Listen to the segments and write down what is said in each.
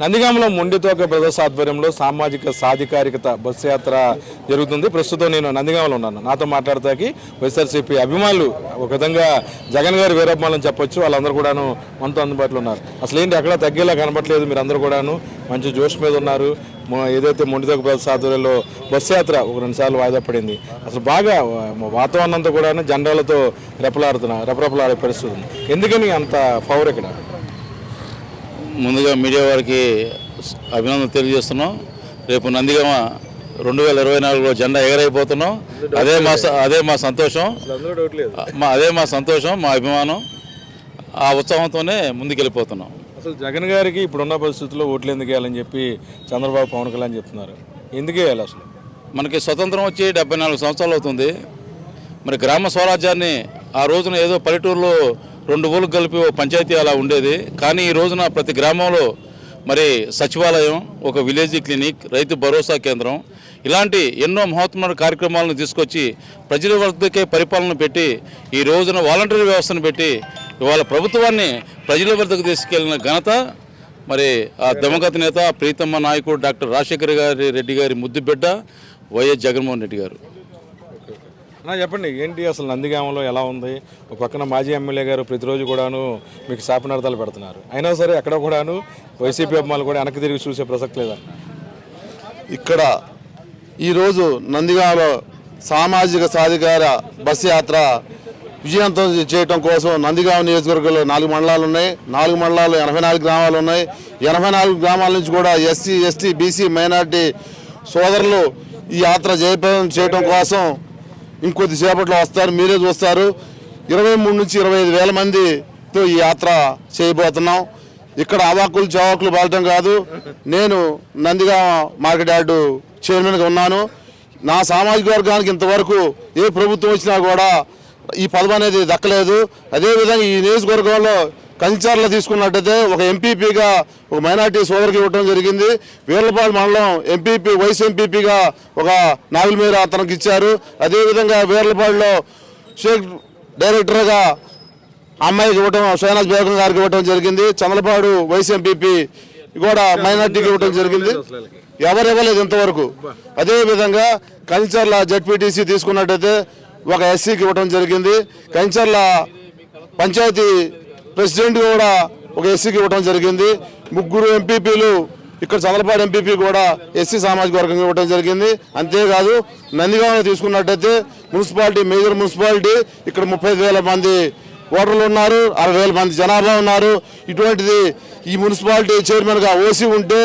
నందిగామలో Mondithoka brothers ఆధ్వర్యంలో సామాజిక సాధికారికత bus యాత్ర జరుగుతుంది. ప్రస్తుతం నేను నందిగామలో ఉన్నాను. నాతో మాట్లాడతాకి వైఎస్ఆర్సీపీ అభిమానులు ఒక విధంగా జగన్ గారి వీరభిమానులు చెప్పొచ్చు. వాళ్ళందరూ కూడాను మనతో అందుబాటులో ఉన్నారు. అసలు ఏంటి? అక్కడ తగ్గేలా కనపట్లేదు మీరు అందరూ కూడాను మంచి జోష్ మీద ఉన్నారు. ఏదైతే మొండితోక బ్రదర్స్ ఆధ్వర్యంలో బస్సు యాత్ర ఒక రెండు సార్లు వాయిదా పడింది. అసలు బాగా వాతావరణంతో కూడాను జెండాలతో రెపలాడుతున్న రెపరెపలాడే పరిస్థితి ఉంది. ఎందుకని అంత ఫవర్ ఇక్కడ? ముందుగా మీడియా వారికి అభినందన తెలియజేస్తున్నాం. రేపు నందిగామ రెండు వేల ఇరవై నాలుగులో జెండా ఎగరైపోతున్నాం. అదే మా అదే మా సంతోషం. మా అదే మా సంతోషం మా అభిమానం. ఆ ఉత్సాహంతోనే ముందుకెళ్ళిపోతున్నాం. అసలు జగన్ గారికి ఇప్పుడున్న పరిస్థితుల్లో ఓట్లు ఎందుకు వేయాలని చెప్పి చంద్రబాబు పవన్ కళ్యాణ్ చెప్తున్నారు. ఎందుకు వేయాలి అసలు? మనకి స్వతంత్రం వచ్చి డెబ్బై నాలుగు సంవత్సరాలు అవుతుంది. మరి గ్రామ స్వరాజ్యాన్ని ఆ రోజున ఏదో పల్లెటూరులో రెండు ఊళ్ళు కలిపి ఓ పంచాయతీ అలా ఉండేది. కానీ ఈ రోజున ప్రతి గ్రామంలో మరి సచివాలయం ఒక విలేజ్ క్లినిక్ రైతు భరోసా కేంద్రం ఇలాంటి ఎన్నో మహత్వమైన కార్యక్రమాలను తీసుకొచ్చి ప్రజల వద్దకే పరిపాలన పెట్టి ఈ రోజున వాలంటరీ వ్యవస్థను పెట్టి ఇవాళ ప్రభుత్వాన్ని ప్రజల వద్దకు తీసుకెళ్ళిన ఘనత మరి ఆ దివంగత నేత ప్రీతమ్మ నాయకుడు డాక్టర్ రాజశేఖర్ గారి రెడ్డి గారి ముద్దుబిడ్డ వైఎస్ జగన్మోహన్ రెడ్డి గారు. చెప్పండి ఏంటి అసలు నందిగామలో ఎలా ఉంది? ఒక పక్కన మాజీ ఎమ్మెల్యే గారు ప్రతిరోజు కూడాను మీకు శాపనార్థాలు పెడుతున్నారు. అయినా సరే అక్కడ కూడాను వైసీపీ అభిమానులు కూడా వెనక్కి తిరిగి చూసే ప్రసక్తి లేదా? ఇక్కడ ఈరోజు నందిగామలో సామాజిక సాధికార బస్సు యాత్ర విజయవంతం చేయటం కోసం నందిగామ నియోజకవర్గంలో నాలుగు మండలాలు ఉన్నాయి. నాలుగు మండలాలు ఎనభై నాలుగు గ్రామాలు ఉన్నాయి. ఎనభై నాలుగు గ్రామాల నుంచి కూడా ఎస్సీ ఎస్టీ బీసీ మైనార్టీ సోదరులు ఈ యాత్ర జయప్రదం చేయటం కోసం ఇంకొద్దిసేపట్లో వస్తారు మీరే చూస్తారు. ఇరవై మూడు నుంచి ఇరవై ఐదు వేల మందితో ఈ యాత్ర చేయబోతున్నాం. ఇక్కడ అవాకులు చవాకులు పాలటం కాదు. నేను నందిగా మార్కెట్ యార్డు చైర్మన్గా ఉన్నాను. నా సామాజిక వర్గానికి ఇంతవరకు ఏ ప్రభుత్వం వచ్చినా కూడా ఈ పదవి అనేది దక్కలేదు. అదేవిధంగా ఈ నియోజకవర్గంలో కంచార్లో తీసుకున్నట్టయితే ఒక ఎంపీపీగా ఒక మైనార్టీ సోదరికి ఇవ్వడం జరిగింది. వీర్లపాడు మండలం ఎంపీపీ వైస్ ఎంపీపీగా ఒక నాగుల మీద అతనికి ఇచ్చారు. అదేవిధంగా వీర్లపాడులో షేక్ డైరెక్టర్గా అమ్మాయికి ఇవ్వటం సోనాజ్ బేగం గారికి ఇవ్వటం జరిగింది. చంద్రపాడు వైస్ ఎంపీపీ కూడా మైనార్టీకి ఇవ్వటం జరిగింది. ఎవరు ఇవ్వలేదు ఇంతవరకు. అదేవిధంగా కంచర్ల జడ్పీటీసీ తీసుకున్నట్టయితే ఒక ఎస్సీకి ఇవ్వటం జరిగింది. కంచర్ల పంచాయతీ ప్రెసిడెంట్ కూడా ఒక ఎస్సీకి ఇవ్వటం జరిగింది. ముగ్గురు ఎంపీపీలు ఇక్కడ చంద్రపాడు ఎంపీపీ కూడా ఎస్సీ సామాజిక వర్గం ఇవ్వడం జరిగింది. అంతేకాదు నందిగామ తీసుకున్నట్టయితే మున్సిపాలిటీ మేజర్ మున్సిపాలిటీ ఇక్కడ ముప్పై వేల మంది ఓటర్లు ఉన్నారు అరవై వేల మంది జనాభా ఉన్నారు. ఇటువంటిది ఈ మున్సిపాలిటీ చైర్మన్గా ఓసీ ఉంటే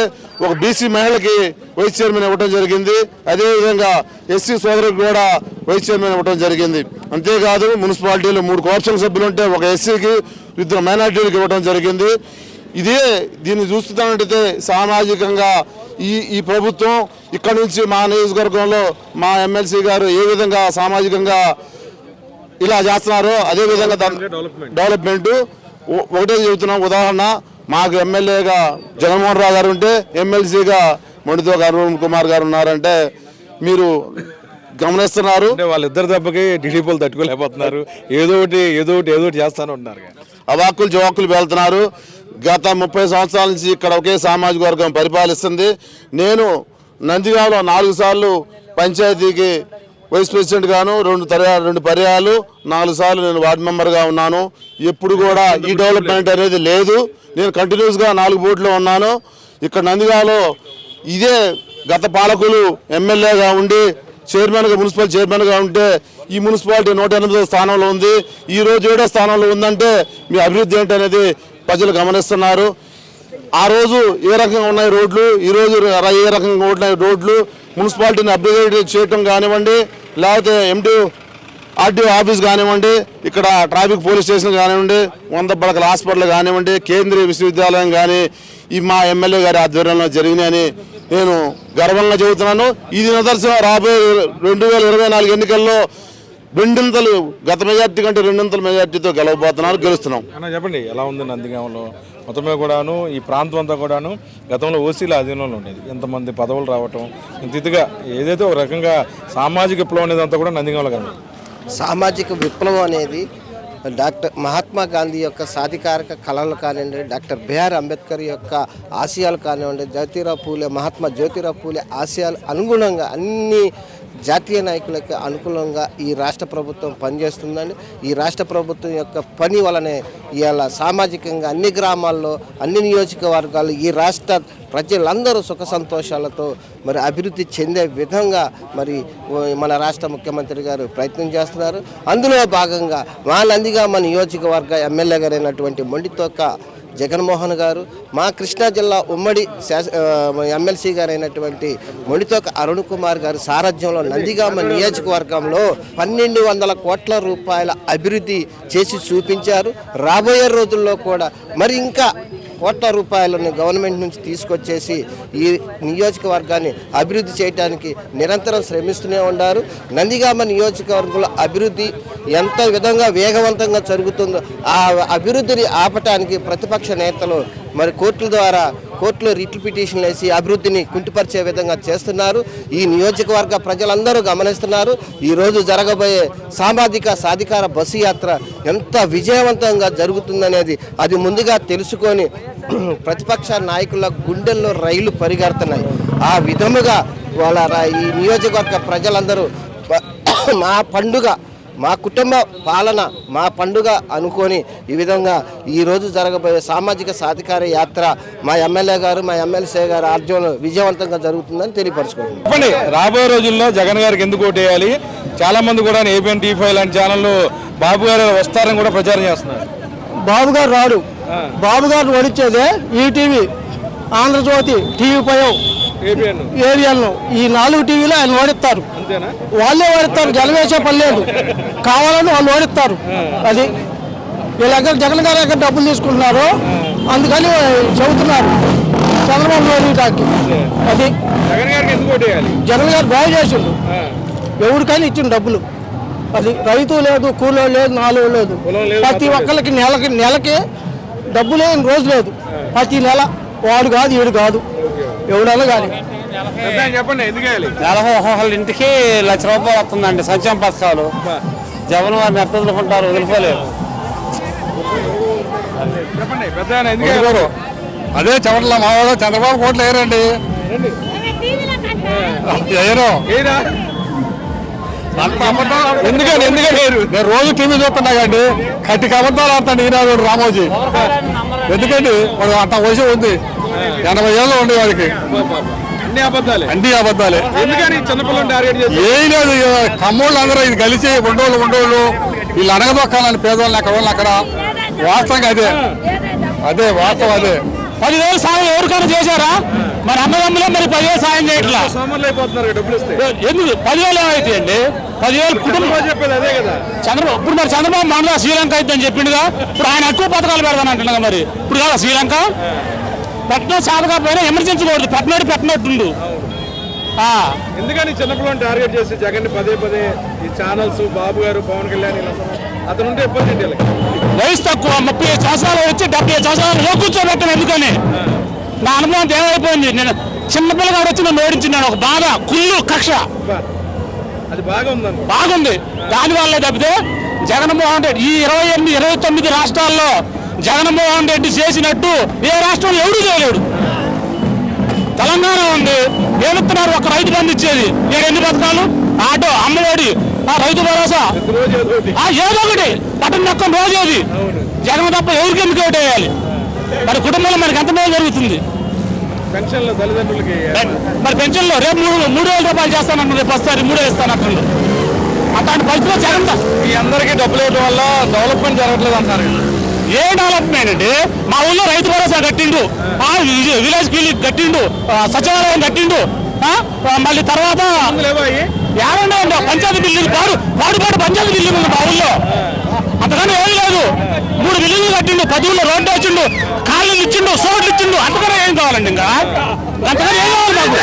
ఒక బీసీ మహిళకి వైస్ చైర్మన్ ఇవ్వడం జరిగింది. అదేవిధంగా ఎస్సీ సోదరులకు కూడా వైస్ చైర్మన్ ఇవ్వడం జరిగింది. అంతేకాదు మున్సిపాలిటీలో మూడు కోఆప్షన్ సభ్యులు ఉంటే ఒక ఎస్సీకి ఇద్దరు మైనార్టీలకు ఇవ్వడం జరిగింది. ఇదే దీన్ని చూస్తున్నట్టయితే సామాజికంగా ఈ ఈ ప్రభుత్వం ఇక్కడ నుంచి మా నియోజకవర్గంలో మా ఎమ్మెల్సీ గారు ఏ విధంగా సామాజికంగా ఇలా చేస్తున్నారో అదే విధంగా దాని డెవలప్మెంట్. ఒకటే చెబుతున్నాం ఉదాహరణ మాకు ఎమ్మెల్యేగా జగన్మోహన్ రావు గారు ఉంటే ఎమ్మెల్సీగా మణితో అరుణ్ కుమార్ గారు ఉన్నారంటే మీరు గమనిస్తున్నారు. వాళ్ళిద్దరి దెబ్బకి టీడీపీలు తట్టుకోలేకపోతున్నారు. ఏదో ఒకటి ఏదో ఒకటి ఏదో ఒకటి చేస్తానే ఉంటున్నారు. కానీ. అవాక్కులు జవాకులు వెళ్తున్నారు. గత ముప్పై సంవత్సరాల నుంచి ఇక్కడ ఒకే సామాజిక వర్గం పరిపాలిస్తుంది. నేను నందిగామలో నాలుగు సార్లు పంచాయతీకి వైస్ ప్రెసిడెంట్ గాను రెండు పర్యా రెండు పర్యాలు నాలుగు సార్లు నేను వార్డు మెంబర్గా ఉన్నాను. ఎప్పుడు కూడా ఈ డెవలప్మెంట్ అనేది లేదు. నేను కంటిన్యూస్గా నాలుగు బోర్డులో ఉన్నాను. ఇక్కడ నందిగామలో ఇదే గత పాలకులు ఎమ్మెల్యేగా ఉండి చైర్మన్గా మున్సిపల్ చైర్మన్గా ఉంటే ఈ మున్సిపాలిటీ నూట ఎనిమిదో స్థానంలో ఉంది. ఈ రోజు ఏడో స్థానంలో ఉందంటే మీ అభివృద్ధి ఏంటనేది ప్రజలు గమనిస్తున్నారు. ఆ రోజు ఏ రకంగా ఉన్నాయి రోడ్లు? ఈ రోజు ఏ రకంగా ఉన్నాయి రోడ్లు? మున్సిపాలిటీని అప్గ్రేడ్ చేయటం కానివ్వండి లేకపోతే ఎంటీ ఆర్టీఓ ఆఫీస్ కానివ్వండి ఇక్కడ ట్రాఫిక్ పోలీస్ స్టేషన్ కానివ్వండి వంద పడకల హాస్పిటల్ కానివ్వండి కేంద్రీయ విశ్వవిద్యాలయం కానీ ఈ మా ఎమ్మెల్యే గారి ఆధ్వర్యంలో జరిగినాయని నేను గర్వంగా చెబుతున్నాను. ఇది నిదర్శనం రాబోయే రెండు వేల ఇరవై నాలుగు ఎన్నికల్లో రెండింతలు గత మెజార్టీ కంటే రెండింతల మెజార్టీతో గెలవబోతున్నారు గెలుస్తున్నాం. అన్న చెప్పండి ఎలా ఉంది నందిగామలో? మొత్తం మీద కూడాను ఈ ప్రాంతం అంతా కూడాను గతంలో ఓసీల అధీనంలో ఉండేది. ఎంతమంది పదవులు రావటం ఇంత ఇదిగా ఏదైతే ఒక రకంగా సామాజిక విప్లవం అనేది అంతా కూడా నందిగామలో కనిపిస్తుంది సామాజిక విప్లవం అనేది డాక్టర్ మహాత్మా గాంధీ యొక్క సాధికారక కళలు కానివ్వండి డాక్టర్ బిఆర్ అంబేద్కర్ యొక్క ఆశయాలు కానివ్వండి జ్యోతిరావు పూలే మహాత్మా జ్యోతిరావు పూలే ఆశయాలు అనుగుణంగా అన్ని జాతీయ నాయకులకు అనుకూలంగా ఈ రాష్ట్ర ప్రభుత్వం పనిచేస్తుందండి. ఈ రాష్ట్ర ప్రభుత్వం యొక్క పని వలనే ఇవాళ సామాజికంగా అన్ని గ్రామాల్లో అన్ని నియోజకవర్గాలు ఈ రాష్ట్ర ప్రజలందరూ సుఖ సంతోషాలతో మరి అభివృద్ధి చెందే విధంగా మరి మన రాష్ట్ర ముఖ్యమంత్రి గారు ప్రయత్నం చేస్తున్నారు. అందులో భాగంగా మా మన నియోజకవర్గ ఎమ్మెల్యే గారైనటువంటి మొండితోక జగన్మోహన్ గారు మా కృష్ణా జిల్లా ఉమ్మడి శాస ఎమ్మెల్సీ గారైనటువంటి మొడితోక అరుణ్ కుమార్ గారి సారథ్యంలో నందిగామ నియోజకవర్గంలో పన్నెండు వందల కోట్ల రూపాయల అభివృద్ధి చేసి చూపించారు. రాబోయే రోజుల్లో కూడా మరి ఇంకా కోట్ల రూపాయలను గవర్నమెంట్ నుంచి తీసుకొచ్చేసి ఈ నియోజకవర్గాన్ని అభివృద్ధి చేయడానికి నిరంతరం శ్రమిస్తూనే ఉన్నారు నందిగామ నియోజకవర్గంలో అభివృద్ధి ఎంత విధంగా వేగవంతంగా జరుగుతుందో ఆ అభివృద్ధిని ఆపటానికి ప్రతిపక్ష నేతలు మరి కోర్టుల ద్వారా కోర్టులో రిట్ పిటిషన్లు వేసి అభివృద్ధిని కుంటిపరిచే విధంగా చేస్తున్నారు. ఈ నియోజకవర్గ ప్రజలందరూ గమనిస్తున్నారు. ఈరోజు జరగబోయే సామాజిక సాధికార బస్సు యాత్ర ఎంత విజయవంతంగా జరుగుతుందనేది అది ముందుగా తెలుసుకొని ప్రతిపక్ష నాయకుల గుండెల్లో రైలు పరిగెడుతున్నాయి. ఆ విధముగా వాళ్ళ ఈ నియోజకవర్గ ప్రజలందరూ ప- మా పండుగ మా కుటుంబ పాలన మా పండుగ అనుకొని ఈ విధంగా ఈరోజు జరగబోయే సామాజిక సాధికార యాత్ర మా ఎమ్మెల్యే గారు మా ఎమ్మెల్సీ గారు ఆర్జవన్ విజయవంతంగా జరుగుతుందని తెలియపరచుకుంటున్నాను చెప్పండి రాబోయే రోజుల్లో జగన్ గారికి ఎందుకు ఓటేయాలి చాలా మంది కూడా ఏబిఎన్ టీ ఫైవ్ లాంటి ఛానళ్ళు బాబు గారు వస్తారని కూడా ప్రచారం చేస్తున్నారు. బాబు గారు రాడు. బాబు గారు ఓడించేదే ఈటీవీ ఆంధ్రజ్యోతి టీవీ ఏబిఎన్ ఏరియల్లో ఈ నాలుగు టీవీలో ఆయన ఓడిస్తారు వాళ్ళే ఓడిస్తారు జనం వేసే పని లేదు. కావాలని వాళ్ళు ఓడిస్తారు అది. వీళ్ళ జగన్ గారి దగ్గర డబ్బులు తీసుకుంటున్నారు. అందుకని చెబుతున్నారు. చంద్రబాబు నాయుడు దానికి అది. జగన్ గారు బాగు చేసిండు. ఎవరికైనా ఇచ్చిన డబ్బులు. అది రైతు లేదు కూలో లేదు నాలుగు లేదు. ప్రతి ఒక్కరికి నెలకి నెలకి డబ్బు లేని రోజు లేదు. ప్రతి నెల వాడు కాదు ఈడు కాదు. ఎవడైనా కానీ చెప్పండి నెలకు ఒక్కొక్కళ్ళ ఇంటికి లక్ష రూపాయలు వస్తుందండి. సంక్షేమ పథకాలు. జగన్ వారిని ఎట్లా వదులుకుంటారు? వదిలిపోలేరు చెప్పండి వేయాలి? అదే చెప్పట్లా మా వాడు చంద్రబాబు కోట్లు వేయరండి. వేయరు. ఎందుకని ఎందుకని నేను రోజు టీవీ చూస్తున్నా కండి. కట్టి అబద్ధాలు ఆడతాడు ఈనాడు రామోజీ. ఎందుకండి? వాడు అంత వయసు ఉంది. ఎనభై ఏళ్ళు ఉండే వాడికి. అన్ని అబద్ధాలే. అన్ని అబద్ధాలే. ఎందుకని చిన్నపిల్లలు టార్గెట్ చేసి ఏం లేదు కమ్మోళ్ళు అందరూ ఇది కలిసి ఉండోళ్ళు ఉండోళ్ళు. వీళ్ళు అడగదొక్కాలని పేదవాళ్ళని అక్కడ వాళ్ళని అక్కడ. వాస్తవంగా అదే. అదే వాస్తవం అదే. పదివేలు సాయం ఎవరికైనా చేశారా? మరి అన్నదమ్ములే మరి పదివేలు సాయం చేయట్లా? ఎందుకు? పదివేలు ఏమైతే అండి పదివేలు కుటుంబం చంద్రబాబు చెప్పేది అదే కదా. చంద్రబాబు ఇప్పుడు మరి చంద్రబాబు మనలో శ్రీలంక అయిద్దని చెప్పిండుగా. ఇప్పుడు ఆయన ఎక్కువ పథకాలు పెడతాను అంటున్నాగా మరి. ఇప్పుడు కాదా శ్రీలంక? పెట్టడం సాధకపోయినా ఎమర్జెన్సీ కోడదు పెట్టినట్టు పెట్టినట్టుండు. ఎందుకని చిన్నపిల్లలు టార్గెట్ చేసి జగన్ పదే పదే ఈ ఛానల్స్ బాబు గారు పవన్ కళ్యాణ్ అతను ఉంటే ఇబ్బంది ఏంటి? వయసు తక్కువ. ముప్పై ఐదు సంవత్సరాలు వచ్చి డెబ్బై ఐదు సంవత్సరాలు లో కూర్చోబెట్టను ఎందుకని? నా అనుభవం ఏమైపోయింది? నేను చిన్నపిల్లగాడు వచ్చి నన్ను ఓడించినాను ఒక బాధ కుళ్ళు కక్ష. అది బాగా ఉందన్న. బాగుంది. దానివల్ల తప్పితే జగన్మోహన్ రెడ్డి ఈ ఇరవై ఎనిమిది ఇరవై తొమ్మిది రాష్ట్రాల్లో జగన్మోహన్ రెడ్డి చేసినట్టు ఏ రాష్ట్రంలో ఎవడూ చేయలేడు. తెలంగాణ ఉంది. ఏమిస్తున్నారు ఒక రైతు బంధు ఇచ్చేది. ఏడు ఎన్ని పథకాలు ఆటో అమ్మఒడి ఆ రైతు భరోసా. ఏదో ఒకటి ఆ ఏదో ఒకటి. బటన్ నొక్కం రోజు అది జగన్ తప్ప ఎవరికి ఎందుకు ఓటు వేయాలి? మరి కుటుంబంలో మనకి ఎంత మేలు జరుగుతుంది? మరి పెన్షన్లో రేపు మూడు మూడు వేల రూపాయలు చేస్తానంటున్నారు రేపు వస్తారు మూడు వేస్తానంటున్నారు అట్లాంటి పరిస్థితిలో జగన్ ఈ అందరికీ డబ్బులు ఇవ్వడం వల్ల డెవలప్మెంట్ జరగట్లేదు అంటారు ఏ డెవలప్మెంట్ అంటే మా ఊళ్ళో రైతు భరోసా కట్టిండు. ఆ, విలేజ్ క్లినిక్ కట్టిండు. సచివాలయం కట్టిండు. మళ్ళీ తర్వాత ఏమన్నా ఉందో పంచాయతీ బిల్డింగ్ పాడు పాడుపాడు పంచాయతీ బిల్డింగ్ ఉంది మా ఊళ్ళో. అంతకన్నా ఏం లేదు. మూడు బిల్డింగ్లు కట్టిండు పది రోడ్డు వచ్చిండు కాళ్ళు ఇచ్చిండు సోడ్లు ఇచ్చిండు. అంతకన్నా ఏం కావాలండి ఇంకా? అంతకన్నా ఏం కావాలి మాకు?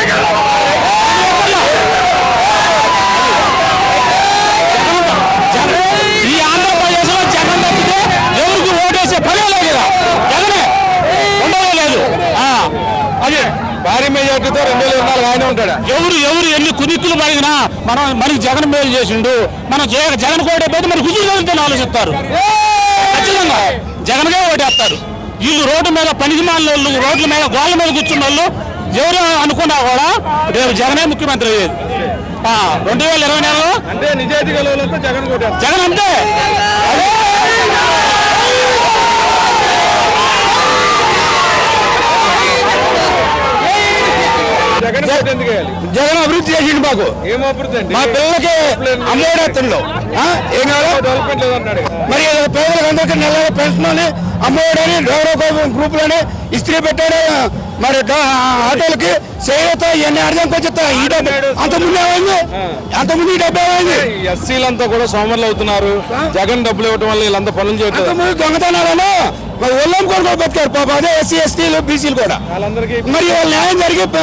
మెజార్టీతో రెండు వేల ఇరవై ఆయన ఉంటాడు. ఎవరు ఎవరు ఎన్ని కుదిక్కులు మరిగినా మనం మనకి జగన్ మేలు చేసిండు. మనం జగన్ జగన్ కోటే పోతే మరి గుజులు ఆలోచిస్తారు. ఖచ్చితంగా జగన్గా ఓటేస్తారు. వీళ్ళు రోడ్డు మీద పనికి వాళ్ళు రోడ్ల మీద గోళ్ళ మీద కూర్చున్న వాళ్ళు ఎవరు అనుకున్నా కూడా రేపు జగనే ముఖ్యమంత్రి అయ్యేది. ఆ, రెండు వేల ఇరవై నెలలో అంటే నిజాయితీ జగన్ అంతే అదే జగన్ అభివృద్ధి చేసిండు మాకు. ఏం అభివృద్ధి అండి? మా పిల్లలకి అమ్మఒడేస్తుండో ఏం కావాలో? మరి పేదలకు అందరికీ నెల పెన్షన్ అమ్మఒడని గౌరవ గ్రూపులని ఇస్త్రీ పెట్టాడు. మరి ఆటోలకి చేయూత ఇవన్నీ అర్థంకి వచ్చేస్తాయి ఈ డబ్బు అంత ముందు ఏమైంది? అంత ముందు ఈ డబ్బు ఏమైంది? ఎస్సీలంతా కూడా సోమరులు అవుతున్నారు. జగన్ డబ్బులు ఇవ్వడం వల్ల వీళ్ళంతా పనులు ముందు దొంగతనాలను మరి ఒళ్ళం కూడా బతికారు పాప. అదే ఎస్సీ ఎస్టీలు బీసీలు కూడా. వాళ్ళందరికీ మరి వాళ్ళ న్యాయం జరిగి ఒక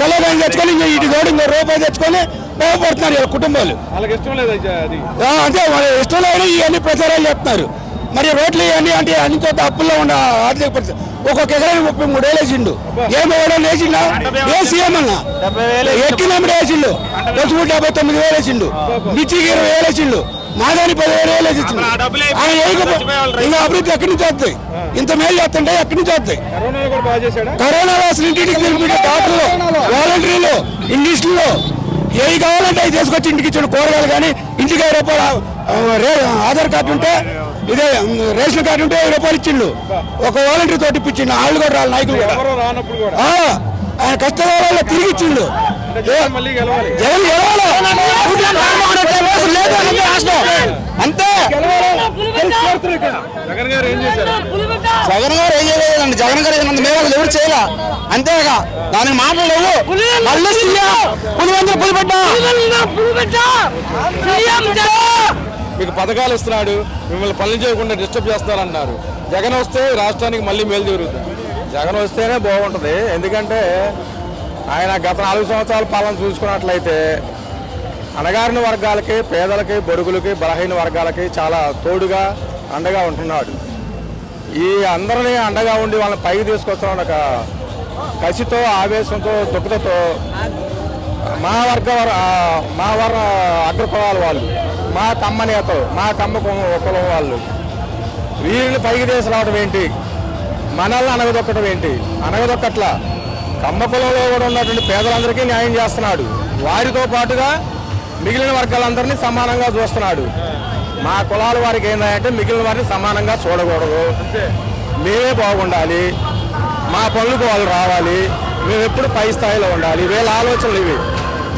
కళాకారం తెచ్చుకొని ఇటు కూడా ఇంకో రూపాయి తెచ్చుకొని బాగుపడుతున్నారు వీళ్ళ కుటుంబాలు. వాళ్ళకి ఇష్టం లేదు అయితే అది. ఆ, అంటే వాళ్ళ ఇష్టం లేని ఇవన్నీ ప్రచారాలు చెప్తున్నారు మరి రోడ్లు ఇవన్నీ అంటే అన్ని చోట్ల అప్పుల్లో ఉన్న ఆర్థిక పరిస్థితి. ఒక్కొక్క ఎకరానికి ముప్పై మూడు వేలు వేసిండు. ఏం వేయడం వేసిండా ఏ సీఎం అన్న? ఎక్కినప్పుడు వేసిండు. పసుపు డెబ్బై తొమ్మిది వేలు వేసిండు. మిర్చికి ఇరవై వేలు వేసిండు. మాదాని పదివేలు వేలు వేసిండు. ఆయన ఇంకా అభివృద్ధి ఎక్కడి నుంచి వస్తాయి ఇంత మేలు చేస్తుంటే ఎక్కడి నుంచి వస్తాయి కరోనాలో కరోనా అసలు ఇంటికి తిరిగి డాక్టర్లు వాలంటీర్లు ఇంగ్లీష్లో. ఏవి కావాలంటే అవి తీసుకొచ్చి ఇంటికి ఇచ్చిన కూరగాయలు కానీ ఇంటికి రూపాయలు ఆధార్ కార్డు ఉంటే ఇదే రేషన్ కార్డు ఉంటే ఐదు రూపాయలు ఇచ్చిండు. ఒక వాలంటీర్ తోటి ఇప్పించిండు. వాళ్ళు కూడా రాళ్ళు నాయకులు కూడా. ఎవరో రానప్పుడు కూడా. ఆ, ఆయన కష్టకాలంలో తిరిగి ఇచ్చిండు. జగన్ మళ్ళీ గెలవాలి. అంతే. జగన్ గారు ఏం చేయలేదండి. జగన్ గారు ఏమన్నా మేము వాళ్ళు ఎవరు చేయలే? అంతేగా. దానికి మాటలు లేవు. మళ్ళీ పులివెందులు పులిపెట్ట మీకు పథకాలు ఇస్తున్నాడు మిమ్మల్ని పనులు చేయకుండా డిస్టర్బ్ చేస్తారన్నారు జగన్ వస్తే రాష్ట్రానికి మళ్ళీ మేలు జరుగుతుంది జగన్ వస్తేనే బాగుంటుంది. ఎందుకంటే ఆయన గత నాలుగు సంవత్సరాల పాలన చూసుకున్నట్లయితే అణగారిన వర్గాలకి పేదలకి బడుగులకి బలహీన వర్గాలకి చాలా తోడుగా అండగా ఉంటున్నాడు. ఈ అందరినీ అండగా ఉండి వాళ్ళని పైకి తీసుకొస్తున్న ఒక కసితో ఆవేశంతో దుఃఖతతో మా వర్గ వర- మా వర్గ అగ్రకులాల వాళ్ళు. మా కమ్మ నేతలు మా కమ్మ కులం వాళ్ళు. వీరిని పైకి తీసుకురావడం ఏంటి? మనల్ని అనగదొక్కడం ఏంటి? అనగదొక్కట్ల? కమ్మ కులంలో కూడా ఉన్నటువంటి పేదలందరికీ న్యాయం చేస్తున్నాడు. వారితో పాటుగా మిగిలిన వర్గాలందరినీ సమానంగా చూస్తున్నాడు. మా కులాల వారికి ఏంటంటే మిగిలిన వారిని సమానంగా చూడకూడదు. మేమే బాగుండాలి. మా పనులకు వాళ్ళు రావాలి. మేము ఎప్పుడు పై స్థాయిలో ఉండాలి. వీళ్ళ ఆలోచనలు ఇవి.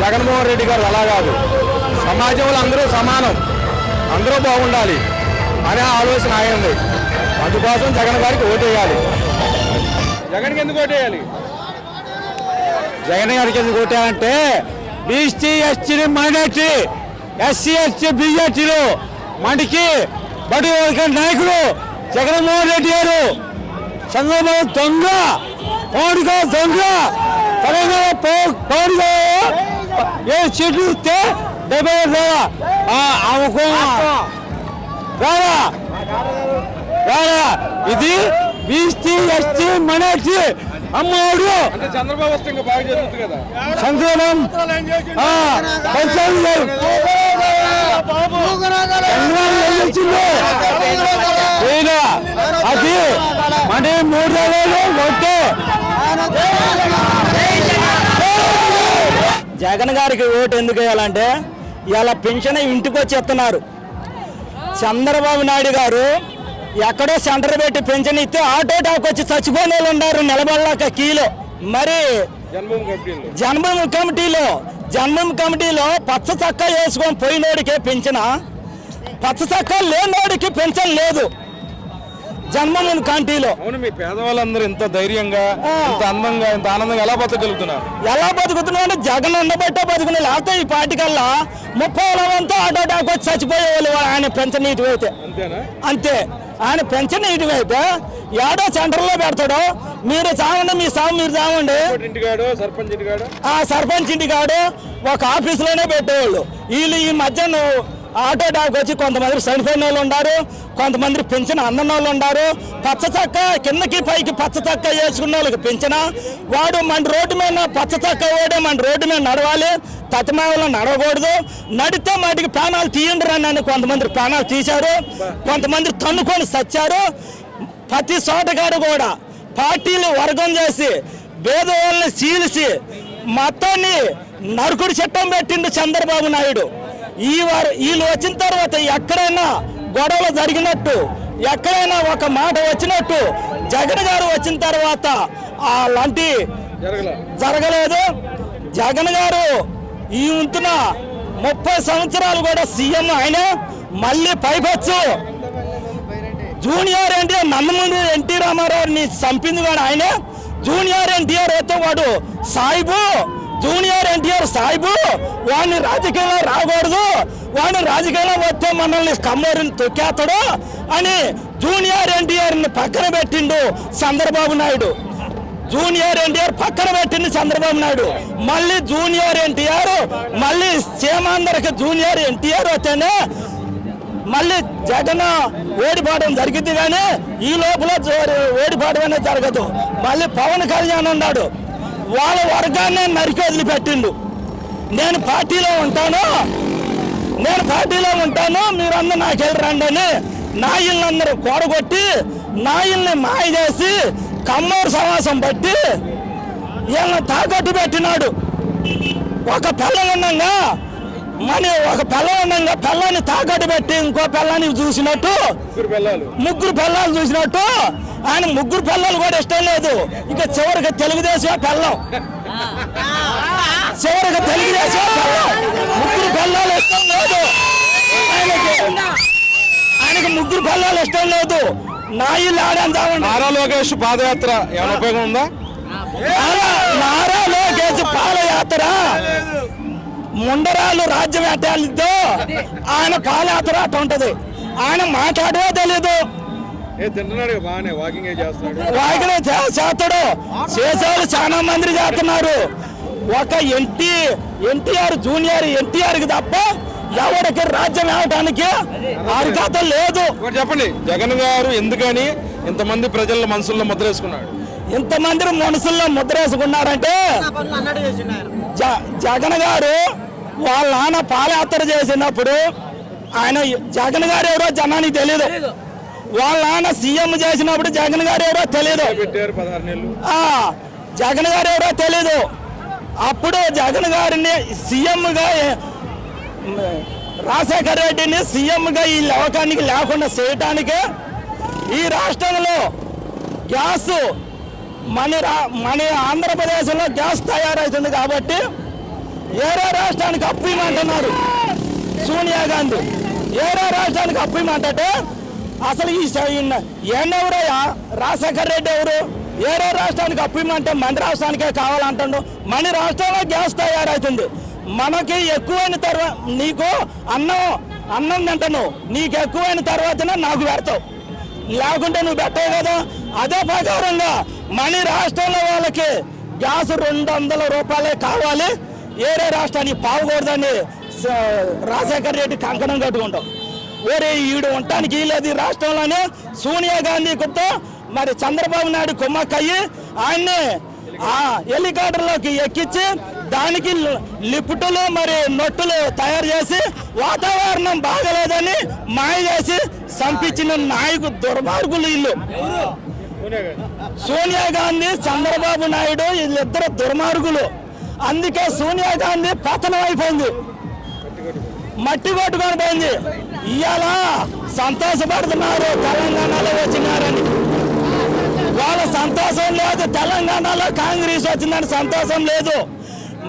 జగన్మోహన్ రెడ్డి గారు అలా కాదు. సమాజంలో అందరూ సమానం. అందరూ బాగుండాలి అనే ఆలోచన ఆయనది. అందుకోసం జగన్ గారికి ఓటేయాలి. జగన్కి ఎందుకు ఓటేయాలి? జగన్ గారికి ఎందుకు కొట్టారంటే BC ST minority SC ST బీజేపీలు మనకి బడు వర్గ నాయకుడు జగన్మోహన్ రెడ్డి గారు. చంద్రబాబు దొంగ పౌరుగా దొంగ తెలంగాణ పౌరుగా ఏ ఇస్తే డెబ్బై ఆమెకు రారా. రారా. ఇది బీసీ ఎస్టీ మైనార్టీ అమ్మవాడు అంటే చంద్రబాబు వస్తే ఇంకా బాగా జరుగుతుంది కదా. సంక్షేమం అది మన మూడు ఒట్టే జగన్ గారికి ఓటు ఎందుకు వేయాలంటే ఇలా పెన్షన్ ఇంటికి వచ్చి ఇస్తున్నారు చంద్రబాబు నాయుడు గారు ఎక్కడో సెంటర్ పెట్టి పెన్షన్ ఇస్తే ఆటో టాక్ వచ్చి చచ్చిపోయిన వాళ్ళు ఉన్నారు నిలబడలేక కీలో. మరి జన్మభూమి కమిటీలో. జన్మభూమి కమిటీలో పచ్చ చక్క వేసుకొని పోయినోడికే పెంచిన పచ్చ చక్క లేనోడికి పెన్షన్ లేదు. జన్మభూమి కమిటీలో. అవును మీ పేదవాళ్ళందరూ ఇంత ధైర్యంగా ఇంత అందంగా ఇంత ఆనందంగా ఎలా బతకగలుగుతున్నారు? ఎలా బతుకుతున్నాడు జగన్ ఉండబట్టే బతుకునే లేకపోతే ఈ పార్టీ కల్లా ముప్పై వంతా ఆటో టాక్ వచ్చి చచ్చిపోయేవాళ్ళు ఆయన పెన్షన్ ఇటు అయితే అంతేనా? అంతే. ఆయన పెన్షన్ ఇటు అయితే ఏడో సెంటర్లో పెడతాడు మీరు చావండి మీ సాగు మీరు చావండి. సర్పంచ్ ఇంటికాడు? ఆ సర్పంచ్ ఇంటి కాడు ఒక ఆఫీసులోనే పెట్టేవాళ్ళు. వీళ్ళు ఈ మధ్య నువ్వు ఆటో డాక్ వచ్చి కొంతమంది చనిపోయిన వాళ్ళు ఉన్నారు కొంతమంది పెంచిన అన్న వాళ్ళు ఉన్నారు. పచ్చ చక్క కిందకి పైకి పచ్చ చక్క వేసుకున్న వాళ్ళకి పెంచిన. వాడు మన రోడ్డు మీద పచ్చ చక్క ఓడే మన రోడ్డు మీద నడవాలి. తతమేవలో నడవకూడదు. నడితే మాటికి ప్రాణాలు తీయండి అని కొంతమంది ప్రాణాలు తీశారు. కొంతమంది తన్నుకొని సచ్చారు. ప్రతి చోటగాడు కూడా పార్టీలు వర్గం చేసి భేదవాళ్ళని చీల్చి మతాన్ని నరుకుడు చట్టం పెట్టిండు చంద్రబాబు నాయుడు. ఈ వారు వీళ్ళు వచ్చిన తర్వాత ఎక్కడైనా గొడవలు జరిగినట్టు ఎక్కడైనా ఒక మాట వచ్చినట్టు జగన్ గారు వచ్చిన తర్వాత అలాంటి జరగలేదు. జగన్ గారు ఈ ఉంటున్న ముప్పై సంవత్సరాలు కూడా సీఎం ఆయన మళ్ళీ పైపచ్చు. జూనియర్ ఎన్టీఆర్ నందమూరి ఎన్టీ రామారావుని చంపింది కూడా ఆయనే. జూనియర్ ఎన్టీఆర్ అయితే వాడు సాయిబు. జూనియర్ ఎన్టీఆర్ సాయిబు వాడిని రాజకీయంలో రాకూడదు వాడిని రాజకీయంలో వస్తే మనల్ని కమ్మరిని తొక్కేస్తాడు అని జూనియర్ ఎన్టీఆర్ని పక్కన పెట్టిండు చంద్రబాబు నాయుడు. జూనియర్ ఎన్టీఆర్ పక్కన పెట్టింది చంద్రబాబు నాయుడు. మళ్ళీ జూనియర్ ఎన్టీఆర్ మళ్ళీ సీమాంధ్రకి జూనియర్ ఎన్టీఆర్ వస్తేనే మళ్ళీ జగన్ ఓడిపోవడం జరిగింది కానీ ఈ లోపల ఓడిపోవడం అనేది జరగదు. మళ్ళీ పవన్ కళ్యాణ్ ఉన్నాడు. వాళ్ళ వర్గాన్ని నరికి వదిలిపెట్టిండు. నేను పార్టీలో ఉంటాను. నేను పార్టీలో ఉంటాను. మీరందరూ నాకు వెళ్ళి రండి అని నాయిల్నందరూ కూడగొట్టి నాయిల్ని మాయ చేసి కమ్మూరు సమాసం బట్టి వీళ్ళని తాకట్టు పెట్టినాడు. ఒక పిల్లం ఉండగా మన ఒక పిల్లం ఉండగా పిల్లాన్ని తాకట్టు పెట్టి ఇంకో పిల్లాన్ని చూసినట్టు ముగ్గురు పిల్లలు చూసినట్టు ఆయన ముగ్గురు పిల్లలు కూడా ఇష్టం లేదు. ఇక చివరికి తెలుగుదేశం పిల్లం. చివరికి తెలుగుదేశం పిల్లం. ముగ్గురు పిల్లలు ఇష్టం లేదు. ఆయనకి ముగ్గురు పిల్లలు ఇష్టం లేదు. నాయులు ఆడేద్దామండి నారా లోకేష్ పాదయాత్ర ఏమైనా ఉపయోగం ఉందా? నారా లోకేష్ పాదయాత్ర. ముండరాలు రాజ్యం ఎట్టాలితో ఆయన పాదయాత్ర అట్ట ఉంటది. ఆయన మాట్లాడవే తెలీదు. ఏ తింటున్నాడు బాగానే వాకింగ్ చేస్తున్నాడు. వాకిన చేస్తాడు. చేసేవాళ్ళు చాలా మంది చేస్తున్నారు. ఒక ఎన్టీ ఎన్టీఆర్ జూనియర్ ఎన్టీఆర్కి తప్ప ఎవరికి రాజ్యం ఇవ్వడానికి అర్హత లేదు. చెప్పండి జగన్ గారు ఎందుకని ఇంతమంది ప్రజల మనసుల్లో ముద్ర వేసుకున్నాడు ఇంతమంది మనుషుల్లో ముద్ర వేసుకున్నారంటే జ- జగన్ గారు వాళ్ళ నాన్న పాదయాత్ర చేసినప్పుడు ఆయన జగన్ గారు ఎవరో జనానికి తెలియదు వాళ్ళ నాన్న సీఎం చేసినప్పుడు జగన్ గారు ఎవరో ఆ, జగన్ గారు ఎవరో తెలీదు. అప్పుడు జగన్ గారిని సీఎంగా రాజశేఖర రెడ్డిని సీఎంగా ఈ లోకానికి లేకుండా చేయటానికి ఈ రాష్ట్రంలో గ్యాస్ మన రా మన ఆంధ్రప్రదేశ్లో గ్యాస్ తయారవుతుంది కాబట్టి ఏరే రాష్ట్రానికి అప్పు ఇమ్మంటున్నారు సోనియా గాంధీ. ఏరే రాష్ట్రానికి అప్పు ఇమ్మంటే అసలు ఈ ఏండెవరయ్యా రాజశేఖర్ రెడ్డి ఎవరు? ఏరే రాష్ట్రానికి అప్పిమంటే మన రాష్ట్రానికే కావాలంటాడు. మన రాష్ట్రంలో గ్యాస్ తయారవుతుంది మనకి ఎక్కువైన తర్వాత నీకు అన్నం అన్నం తింటాను నీకు ఎక్కువైన తర్వాతనే నాకు పెడతావు. లేకుంటే నువ్వు పెట్టవు కదా. అదే ప్రకారంగా మన రాష్ట్రంలో వాళ్ళకి గ్యాస్ రెండు వందల రూపాయలే కావాలి. ఏరే రాష్ట్రానికి పావుకూడదని రాజశేఖర్ రెడ్డి కంకణం కట్టుకుంటాం ఓరే ఈడు ఉండటానికి లేదు రాష్ట్రంలోనే. సోనియా గాంధీ కుతో మరి చంద్రబాబు నాయుడు కుమ్మక్కయ్యి ఆయన్ని ఆ హెలికాప్టర్లోకి ఎక్కించి దానికి లి- లిఫ్టులు మరి నొట్టులు తయారు చేసి వాతావరణం బాగలేదని మాయ చేసి చంపించిన నాయకు దుర్మార్గులు ఇల్లు సోనియా గాంధీ చంద్రబాబు నాయుడు వీళ్ళిద్దరు దుర్మార్గులు. అందుకే సోనియా గాంధీ పతనం అయిపోయింది. మట్టి కొట్టుకొని పోయింది. ఇవాళ సంతోషపడుతున్నారు. తెలంగాణలో వచ్చినారని. వాళ్ళ సంతోషం లేదు. తెలంగాణలో కాంగ్రెస్ వచ్చిందని సంతోషం లేదు.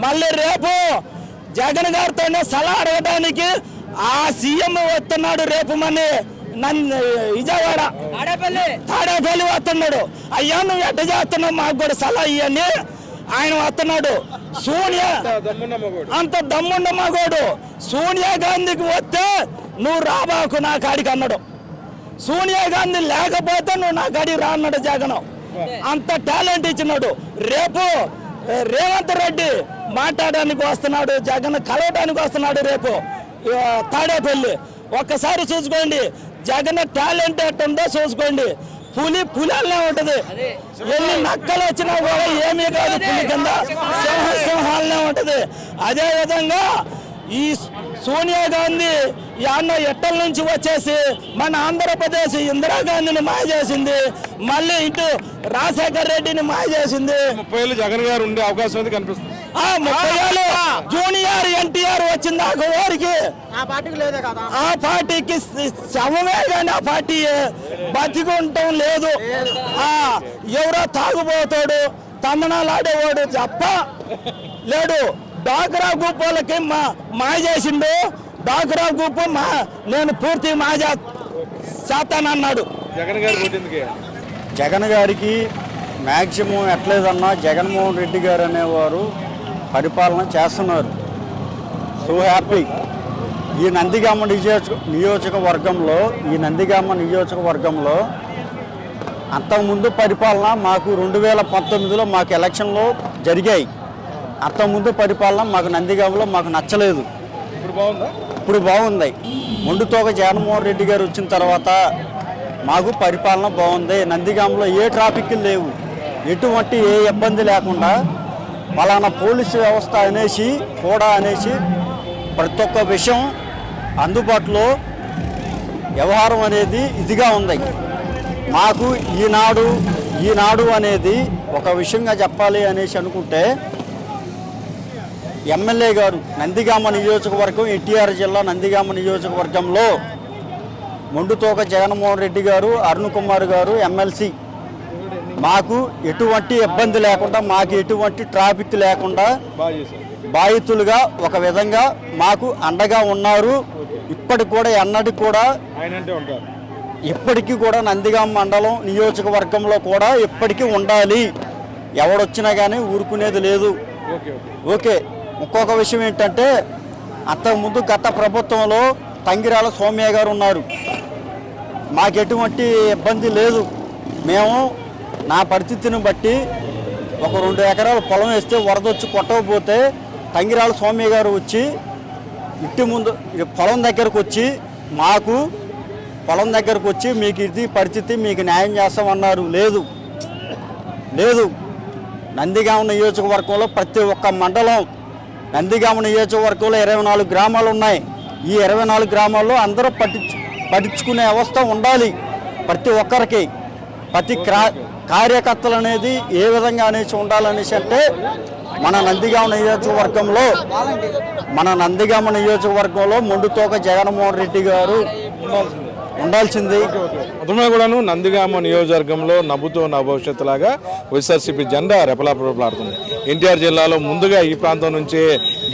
మళ్ళీ రేపు జగన్ గారితోనే సలహా అడగడానికి ఆ సీఎం వస్తున్నాడు రేపు మని నన్ను విజయవాడ. తాడేపల్లి. వస్తున్నాడు. అయ్యా నువ్వు ఎట్ట చేస్తున్నావు? మాకు కూడా సలహా ఇవ్వండి ఆయన వస్తున్నాడు. సోనియా అంత దమ్ముండ మగోడు. సోనియా గాంధీకి వస్తే నువ్వు రాబాకు నా కాడికి అన్నాడు. సోనియా గాంధీ లేకపోతే నువ్వు నా కాడికి రా అన్నాడు జగన్. అంత టాలెంట్ ఇచ్చినాడు. రేపు రేవంత్ రెడ్డి మాట్లాడడానికి వస్తున్నాడు జగన్ కలవడానికి వస్తున్నాడు రేపు. తాడేపల్లి. ఒక్కసారి చూసుకోండి. జగన్ టాలెంట్ ఎట్టుందో చూసుకోండి. పులి పులల్లే ఉంటది. ఎన్ని నక్కలు వచ్చినా కూడా ఏమీ కాదు పులి కింద. సింహ సింహాలనే ఉంటది. అదే విధంగా ఈ సోనియా గాంధీ ఈ అన్న ఎట్టల నుంచి వచ్చేసి మన ఆంధ్రప్రదేశ్ ఇందిరాగాంధీని మాయ చేసింది. మళ్ళీ ఇటు రాజశేఖర్ రెడ్డిని మాయ చేసింది. ముప్పై ఏళ్ళు జగన్ గారు ఉండే అవకాశం అయితే కనిపిస్తుంది. ఆ ముప్పై ఏళ్ళు జూనియర్ ఎన్టీఆర్ వచ్చింది ఆ ఊరికి ఆ పార్టీకి శవమే కానీ ఆ పార్టీ బతికుంటం లేదు. ఆ ఎవరో తాగుబోతాడు తందనాలు ఆడేవాడు తప్ప లేడు. డాక్రా గ్రూప్ వాళ్ళకి మా మాయ చేసిండు. డాక్రా గ్రూప్ మా నేను పూర్తి మాయ చేస్తానన్నాడు. జగన్ గారు జగన్ గారికి మ్యాక్సిమం ఎట్లేదన్నా జగన్మోహన్ రెడ్డి గారు అనేవారు పరిపాలన చేస్తున్నారు. సో హ్యాపీ ఈ నందిగామ నియోజక నియోజకవర్గంలో ఈ నందిగామ నియోజకవర్గంలో అంతకుముందు పరిపాలన మాకు రెండు వేల పంతొమ్మిదిలో మాకు ఎలక్షన్లో జరిగాయి. అంతకుముందు పరిపాలన మాకు నందిగామలో మాకు నచ్చలేదు. ఇప్పుడు బాగుందా? ఇప్పుడు బాగుంది. మొండుతోక జగన్మోహన్ రెడ్డి గారు వచ్చిన తర్వాత మాకు పరిపాలన బాగుంది. నందిగాంలో ఏ ట్రాఫిక్ లేవు. ఎటువంటి ఏ ఇబ్బంది లేకుండా పలానా పోలీసు వ్యవస్థ అనేసి కూడా అనేసి ప్రతి ఒక్క విషయం అందుబాటులో వ్యవహారం అనేది ఇదిగా ఉంది. మాకు ఈనాడు ఈనాడు అనేది ఒక విషయంగా చెప్పాలి అనేసి అనుకుంటే ఎమ్మెల్యే గారు నందిగామ నియోజకవర్గం ఎన్టీఆర్ జిల్లా నందిగామ నియోజకవర్గంలో మొండుతోక జగన్మోహన్ రెడ్డి గారు అరుణ్ కుమార్ గారు ఎమ్మెల్సీ. మాకు ఎటువంటి ఇబ్బంది లేకుండా మాకు ఎటువంటి ట్రాఫిక్ లేకుండా బాధితులుగా ఒక విధంగా మాకు అండగా ఉన్నారు. ఇప్పటికి కూడా ఎన్నటికి కూడా ఉంటారు. ఇప్పటికీ కూడా నందిగామ మండలం నియోజకవర్గంలో కూడా ఇప్పటికీ ఉండాలి. ఎవడొచ్చినా కానీ ఊరుకునేది లేదు. ఓకే ఇంకొక విషయం ఏంటంటే అంతకుముందు గత ప్రభుత్వంలో తంగిరాల సౌమ్య గారు ఉన్నారు. మాకు ఎటువంటి ఇబ్బంది లేదు. మేము నా పరిస్థితిని బట్టి ఒక రెండు ఎకరాల పొలం వేస్తే వరద వచ్చి కొట్టకపోతే తంగిరాల సౌమ్య గారు వచ్చి ఇంటి ముందు పొలం దగ్గరకు వచ్చి మాకు పొలం దగ్గరకు వచ్చి మీకు ఇది పరిస్థితి మీకు న్యాయం చేస్తామన్నారు. లేదు. లేదు. నందిగామ నియోజకవర్గంలో ప్రతి ఒక్క మండలం నందిగామ నియోజకవర్గంలో ఇరవై నాలుగు గ్రామాలు ఉన్నాయి. ఈ ఇరవై నాలుగు గ్రామాల్లో అందరూ పట్టించు పట్టించుకునే అవస్థ ఉండాలి ప్రతి ఒక్కరికి. ప్రతి క్రా కార్యకర్తలు అనేది ఏ విధంగా అనేసి ఉండాలనేసి అంటే మన నందిగామ నియోజకవర్గంలో మన నందిగామ నియోజకవర్గంలో ముండుతోక జగన్మోహన్ రెడ్డి గారు ఉండాల్సింది. మొత్తమే కూడాను నందిగామ నియోజకవర్గంలో నవ్వుతో నా భవిష్యత్తు లాగా వైఎస్ఆర్సీపీ జెండా రెపలాపలాడుతుంది. ఎన్టీఆర్ జిల్లాలో ముందుగా ఈ ప్రాంతం నుంచే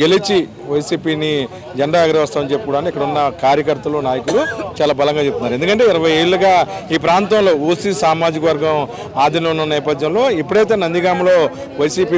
గెలిచి వైసీపీని జెండా ఎగరవేస్తామని చెప్పి కూడా ఇక్కడ ఉన్న కార్యకర్తలు నాయకులు చాలా బలంగా చెప్తున్నారు. ఎందుకంటే ఇరవై ఏళ్ళుగా ఈ ప్రాంతంలో ఓసీ సామాజిక వర్గం ఆధీనంలో ఉన్న నేపథ్యంలో ఎప్పుడైతే నందిగామలో వైసీపీ